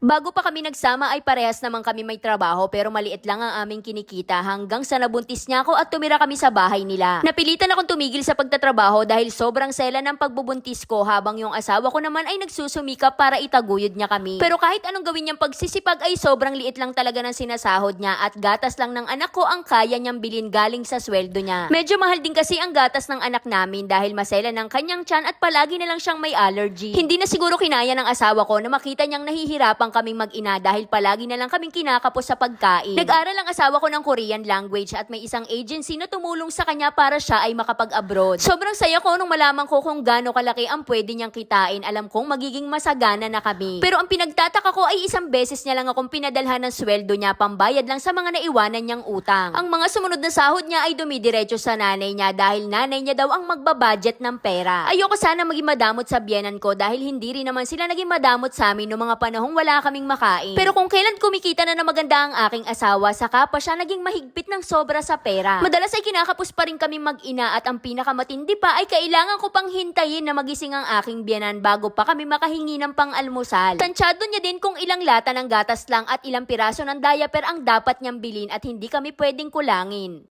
Bago pa kami nagsama ay parehas naman kami may trabaho pero maliit lang ang aming kinikita hanggang sa nabuntis niya ako at tumira kami sa bahay nila. Napilitan akong tumigil sa pagtatrabaho dahil sobrang sela ng pagbubuntis ko habang yung asawa ko naman ay nagsusumikap para itaguyod niya kami. Pero kahit anong gawin niyang pagsisipag ay sobrang liit lang talaga ng sinasahod niya at gatas lang ng anak ko ang kaya niyang bilhin galing sa sweldo niya. Medyo mahal din kasi ang gatas ng anak namin dahil masela ng kanyang tiyan at palagi na lang siyang may allergy. Hindi na siguro kinaya ng asawa ko na makita niyang nahihirapan kaming mag-ina dahil palagi na lang kaming kinakapos sa pagkain. Nag-aral ang asawa ko ng Korean language at may isang agency na tumulong sa kanya para siya ay makapag-abroad. Sobrang saya ko nung malaman ko kung gaano kalaki ang pwede niyang kitain. Alam kong magiging masagana na kami. Pero ang pinagtataka ko ay isang beses niya lang akong pinadalhan ng sweldo niya pambayad lang sa mga naiwanan niyang utang. Ang mga sumunod na sahod niya ay dumidiretso sa nanay niya dahil nanay niya daw ang magbabudget ng pera. Ayoko sana maging madamot sa biyanan ko dahil hindi rin naman sila naging madamot sa amin noong mga panahong wala kaming makain. Pero kung kailan kumikita na na maganda ang aking asawa, saka pa siya naging mahigpit ng sobra sa pera. Madalas ay kinakapos pa rin kami mag-ina at ang pinakamatindi pa ay kailangan ko pang hintayin na magising ang aking biyanan bago pa kami makahingi ng pang-almusal. Tansyado niya din kung ilang lata ng gatas lang at ilang piraso ng diaper ang dapat niyang bilin at hindi kami pwedeng kulangin.